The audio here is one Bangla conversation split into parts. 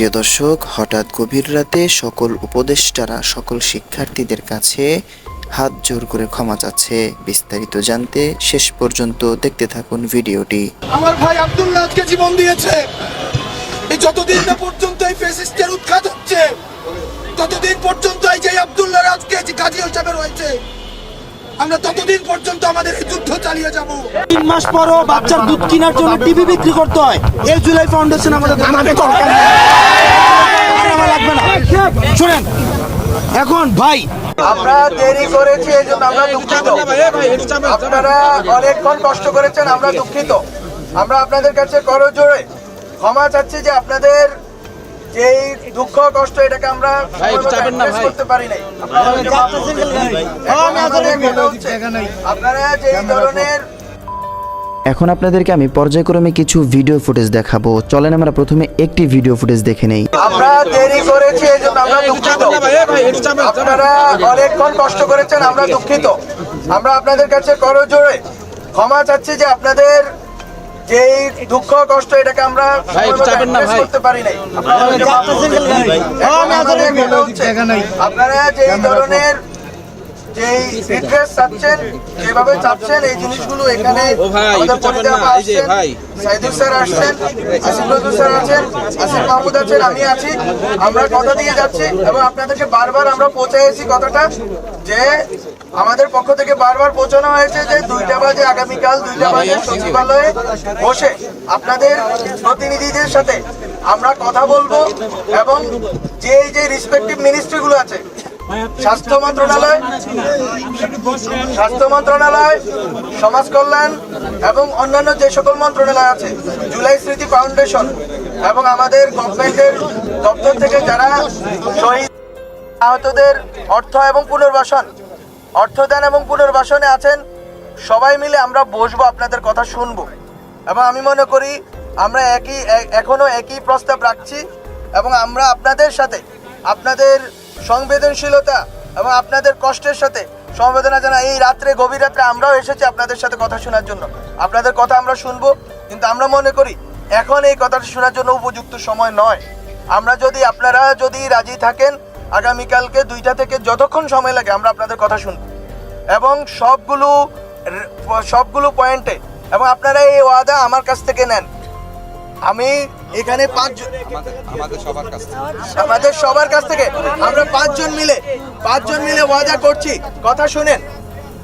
প্রিয় দর্শক, হঠাৎ গভীর রাতে সকল উপদেষ্টারা, সকল শিক্ষার্থীদের কাছে হাত জোর করে ক্ষমা চাচ্ছে। বিস্তারিত জানতে শেষ পর্যন্ত দেখতে থাকুন ভিডিওটি। আমার ভাই আব্দুল্লাহ আজকে জীবন দিয়েছে। এই যতদিন না পর্যন্ত এই ফেসিস্টের উৎখাত হচ্ছে, ততদিন পর্যন্ত এই যে আব্দুল্লাহ আজকে কাজী হিসাবে রয়েছে আমরা ততদিন পর্যন্ত আমাদের এই যুদ্ধ চালিয়ে যাব। তিন মাস পরও বাচ্চার দুধ কেনার জন্য টিভি বিক্রি করতে হয়। এই জুলাই ফাউন্ডেশন আমাদের আমাদের দরকার আমার লাগবে না। শুনেন এখন ভাই আমরা দেরি করেছি এই জন্য আমরা দুঃখিত। আপনারা অনেকক্ষণ কষ্ট করেছেন আমরা দুঃখিত। আমরা আপনাদের কাছে করজোড়ে ক্ষমা চাচ্ছি যে আপনাদের যেই দুঃখ কষ্ট এটাকে আমরা করতে পারি নাই। আপনারা যে ধরনের এখন আপনাদেরকে আমি পর্যায়ক্রমে কিছু ভিডিও ফুটেজ দেখাবো। চলেন আমরা প্রথমে একটি ভিডিও ফুটেজ দেখে নেই। আমরা দেরি করেছি এই জন্য আমরা দুঃখিত। আপনারা অনেকক্ষণ কষ্ট করেছেন আমরা দুঃখিত। আমরা আপনাদের কাছে করজোড়ে ক্ষমা চাচ্ছি যে আপনাদের যেই দুঃখ কষ্ট এটাকে আমরা করতে পারি নাই। আপনারা যেই ধরনের যেই রিকোয়েস্ট চাচ্ছেন যেভাবে চাচ্ছেন এই জিনিসগুলো এখানে আমাদের পরিদা আসছেন সাইদুল স্যার আসছেন আসিফ নজরুল স্যার আছেন আসিফ মাহমুদ আছেন আমি আছি। আমরা কথা দিয়ে যাচ্ছি এবং আপনাদেরকে বারবার আমরা পৌঁছাইছি কথাটা যে আমাদের পক্ষ থেকে বারবার বোঝানো হয়েছে যে দুইটা বাজে আগামীকাল দুইটা বাজে সচিবালয়ে বসে আপনাদের প্রতিনিধিদের সাথে আমরা কথা বলব এবং যে যে রিসপেক্টিভ মিনিস্ট্রিগুলো আছে স্বাস্থ্য মন্ত্রণালয় স্বাস্থ্য মন্ত্রণালয় সমাজ কল্যাণ এবং অন্যান্য যে সকল মন্ত্রণালয় আছে জুলাই স্মৃতি ফাউন্ডেশন এবং আমাদের গভর্নমেন্টের দপ্তর থেকে যারা শহীদ আহতদের অর্থ এবং পুনর্বাসন অর্থদান এবং পুনর্বাসনে আছেন, সবাই মিলে আমরা বসবো আপনাদের কথা শুনব। এবং আমি মনে করি, আমরা একই, এ- এখনও একই প্রস্তাব রাখছি এবং আমরা আপনাদের সাথে, আপনাদের সংবেদনশীলতা এবং আপনাদের কষ্টের সাথে সমবেদনা জানা এই রাত্রে, গভীর রাত্রে আমরাও এসেছি আপনাদের সাথে কথা শোনার জন্য। আপনাদের কথা আমরা শুনব, কিন্তু আমরা মনে করি, এখন এই কথাটা শোনার জন্য উপযুক্ত সময় নয়। আমরা যদি, আপনারা যদি রাজি থাকেন আগামীকালকে দুইটা থেকে যতক্ষণ সময় লাগে আমরা আপনাদের কথা শুনব। এবং সবগুলো সবগুলো পয়েন্টে এবং আপনারা এই ওয়াদা আমার কাছ থেকে নেন। আমি এখানে পাঁচ আমাদের সবার কাছ থেকে। আমরা পাঁচজন মিলে পাঁচজন মিলে ওয়াদা করছি। কথা শুনেন।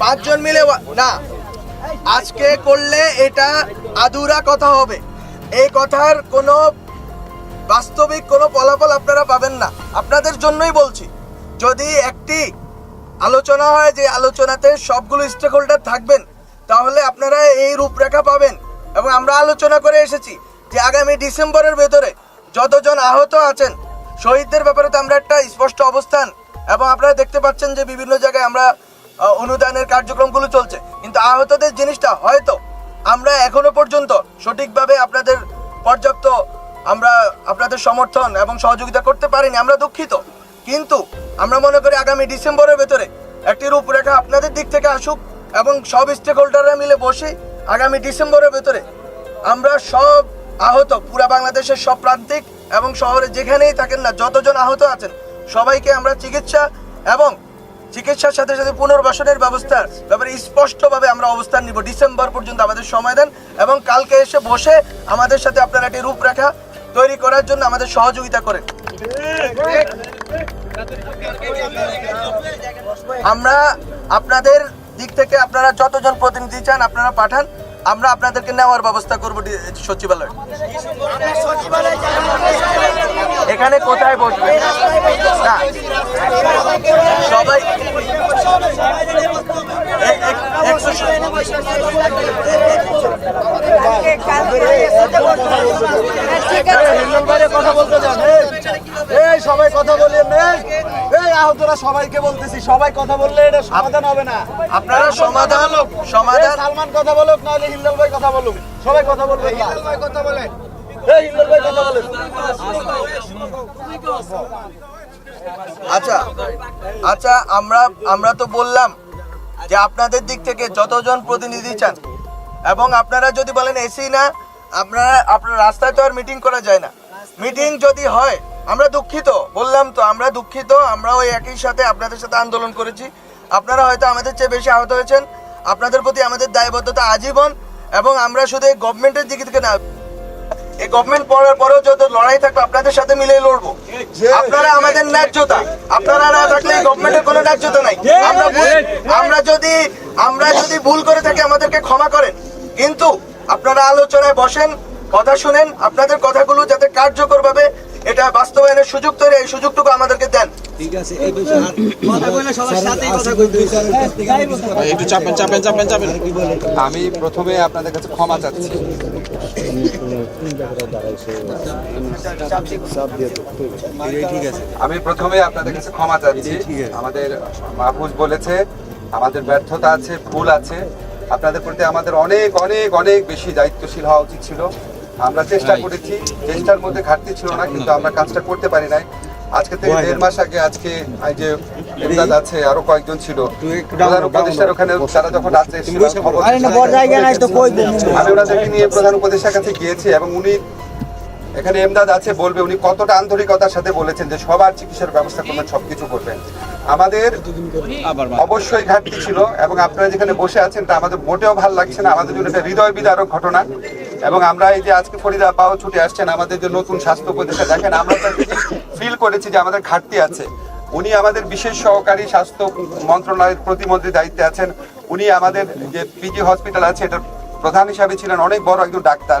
পাঁচজন মিলে না। আজকে করলে এটা আধুরা কথা হবে। এই কথার কোনো বাস্তবিক কোনো ফলাফল আপনারা পাবেন না। আপনাদের জন্যই বলছি, যদি একটি আলোচনা হয় যে আলোচনাতে সবগুলো স্টেক হোল্ডার থাকবেন, তাহলে আপনারা এই রূপরেখা পাবেন এবং আমরা আলোচনা করে এসেছি যে আগামী ডিসেম্বরের ভেতরে যতজন আহত আছেন, শহীদদের ব্যাপারে তো আমরা একটা স্পষ্ট অবস্থান এবং আপনারা দেখতে পাচ্ছেন যে বিভিন্ন জায়গায় আমরা অনুদানের কার্যক্রমগুলো চলছে। কিন্তু আহতদের জিনিসটা হয়তো আমরা এখনও পর্যন্ত সঠিকভাবে আপনাদের পর্যাপ্ত আমরা আপনাদের সমর্থন এবং সহযোগিতা করতে পারিনি, আমরা দুঃখিত। কিন্তু আমরা মনে করি আগামী ডিসেম্বরের ভেতরে একটি রূপরেখা আপনাদের দিক থেকে আসুক এবং সব স্টেক হোল্ডাররা মিলে বসে আগামী ডিসেম্বরের ভেতরে আমরা সব আহত, পুরা বাংলাদেশের সব প্রান্তিক এবং শহরে যেখানেই থাকেন না, যতজন আহত আছেন, সবাইকে আমরা চিকিৎসা এবং চিকিৎসার সাথে সাথে পুনর্বাসনের ব্যবস্থার ব্যাপারে স্পষ্টভাবে আমরা অবস্থান নিব। ডিসেম্বর পর্যন্ত আমাদের সময় দেন এবং কালকে এসে বসে আমাদের সাথে আপনারা একটি রূপরেখা তৈরি করার জন্য আমাদের সহযোগিতা করেন। আমরা আপনাদের দিক থেকে আপনারা যতজন প্রতিনিধি চান আপনারা পাঠান, আমরা আপনাদেরকে নেওয়ার ব্যবস্থা করব সচিবালয়ে। এখানে কোথায় বসবে? না। সবাই একশো কথা বলতে যান এই সবাই কথা বলে এই আহতরা সবাইকে বলতেছি সবাই কথা বললে এটা সমাধান হবে না। আপনারা সমাধান এই সমাধান। সালমান কথা বলুক নাহলে হিল্লাল ভাই কথা বলুক। সবাই কথা বলবে হিল্লাল ভাই কথা বলেন এই হিল্লাল ভাই কথা বলেন। আচ্ছা আচ্ছা আমরা আমরা তো বললাম যে আপনাদের দিক থেকে যতজন প্রতিনিধি চান এবং আপনারা যদি বলেন এসি না আপনারা আপনার রাস্তায় তো আর মিটিং করা যায় না। মিটিং যদি হয় আমরা দুঃখিত। বললাম তো আমরা দুঃখিত আমরা ওই একই সাথে আপনাদের সাথে আন্দোলন করেছি। আপনারা হয়তো আমাদের চেয়ে বেশি আহত হয়েছেন। আপনাদের প্রতি আমাদের দায়বদ্ধতা আজীবন এবং আমরা শুধু এই গভর্নমেন্টের দিক থেকে না এই গভর্নমেন্ট পড়ার পরেও যত লড়াই থাকবে আপনাদের সাথে মিলে লড়বো। আপনারা আমাদের ন্যায্যতা আপনারা না থাকলে এই গভর্নমেন্টের কোনো ন্যায্যতা নাই। আমরা আমরা যদি আমরা যদি ভুল করে থাকি আমাদেরকে ক্ষমা করেন। কিন্তু আপনারা আলোচনায় বসেন কথা শুনেন আপনাদের কথাগুলো যাতে কার্যকর ভাবে এটা বাস্তবায়নের সুযোগ তৈরি এই সুযোগটুকু আমাদেরকে দেন। একটু চাপেন চাপেন চাপেন চাপেন। আমি প্রথমে আপনাদের কাছে ক্ষমা চাচ্ছি। আমি প্রথমে আপনাদের কাছে ক্ষমা চাচ্ছি। আমাদের মাহফুজ বলেছে আমাদের ব্যর্থতা আছে ভুল আছে। আপনাদের প্রতি আমাদের অনেক অনেক অনেক বেশি দায়িত্বশীল হওয়া উচিত ছিল। আমরা চেষ্টা করেছি চেষ্টার মধ্যে ঘাটতি ছিল না কিন্তু আমরা কাজটা করতে পারি নাই। আজকে থেকে দেড় মাস আগে আজকে এই যে এমদাদ আছে আরও কয়েকজন ছিল। প্রধান উপদেষ্টার ওখানে তারা যখন খবর আমি ওনাদেরকে নিয়ে প্রধান উপদেষ্টার কাছে গিয়েছি এবং উনি এখানে এমদাদ আছে বলবে উনি কতটা আন্তরিকতার সাথে বলেছেন যে সবার চিকিৎসার ব্যবস্থা করবেন সবকিছু করবেন। আমাদের অবশ্যই ঘাটতি ছিল এবং আপনারা যেখানে বসে আছেন তা আমাদের মোটেও ভালো লাগছে না। আমাদের জন্য একটা হৃদয় বিদারক ঘটনা। এবং আমরা এই যে আজকে ফরিদা পাও ছুটে আসছেন, আমাদের যে নতুন স্বাস্থ্য উপদেষ্টা, দেখেন আমরা ফিল করেছি যে আমাদের ঘাটতি আছে। উনি আমাদের বিশেষ সহকারী স্বাস্থ্য মন্ত্রণালয়ের প্রতিমন্ত্রী দায়িত্বে আছেন। উনি আমাদের যে পিজি হসপিটাল আছে, এটার প্রধান হিসাবে ছিলেন অনেক বড় একজন ডাক্তার।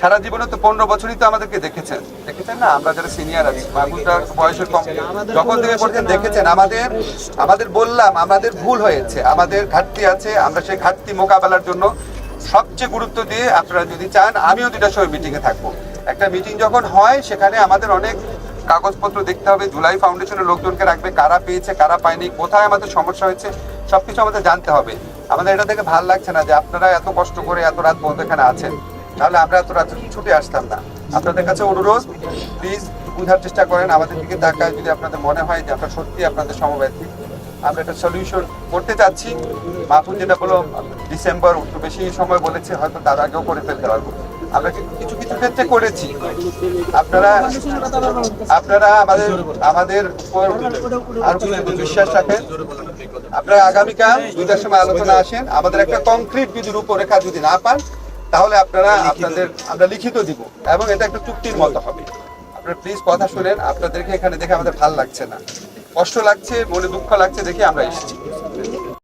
সারা জীবনে তো পনেরো বছরই তো আমাদেরকে দেখেছেন। দেখেছেন না? আমরা যারা সিনিয়র আছি মাহফুজটা বয়সের কম। যখন থেকে পড়ছেন দেখেছেন, আমাদের আমাদের বললাম, আমাদের ভুল হয়েছে, আমাদের ঘাটতি আছে, আমরা সেই ঘাটতি মোকাবেলার জন্য সবচেয়ে গুরুত্ব দিয়ে আপনারা যদি চান, আমিও দুটা সময় মিটিংয়ে থাকব। একটা মিটিং যখন হয়, সেখানে আমাদের অনেক কাগজপত্র দেখতে হবে জুলাই ফাউন্ডেশনের লোকজনকে রাখবে, কারা পেয়েছে, কারা পায়নি, কোথায় আমাদের সমস্যা হয়েছে, সবকিছু আমাদের জানতে হবে। আমাদের এটা থেকে ভালো লাগছে না যে আপনারা এত কষ্ট করে এত রাত পর্যন্ত এখানে আছেন। তাহলে আমরা এত রাত ছুটে আসতাম না? আপনাদের কাছে অনুরোধ প্লিজ বুঝার চেষ্টা করেন, আমাদের দিকে তাকায় যদি আপনাদের মনে হয় যে আমরা সত্যি আপনাদের সমব্যথী। আমরা একটা সলিউশন করতে চাচ্ছি। মাহফুজ যেটা বলো ডিসেম্বর একটু বেশি সময় বলেছে, হয়তো তার আগেও করে ফেলতে পারব। আমরা কিছু কিছু ক্ষেত্রে করেছি। আপনারা আপনারা আমাদের আমাদের উপর আর বিশ্বাস রাখেন। আপনারা আগামীকাল দুইটার সময় আলোচনা আসেন। আমাদের একটা কংক্রিট যদি রূপরেখা যদি না পান তাহলে আপনারা আপনাদের আমরা লিখিত দিব এবং এটা একটা চুক্তির মতো হবে। আপনারা প্লিজ কথা শুনেন আপনাদেরকে এখানে দেখে আমাদের ভালো লাগছে না। কষ্ট লাগছে মনে দুঃখ লাগছে দেখে আমরা এসেছি।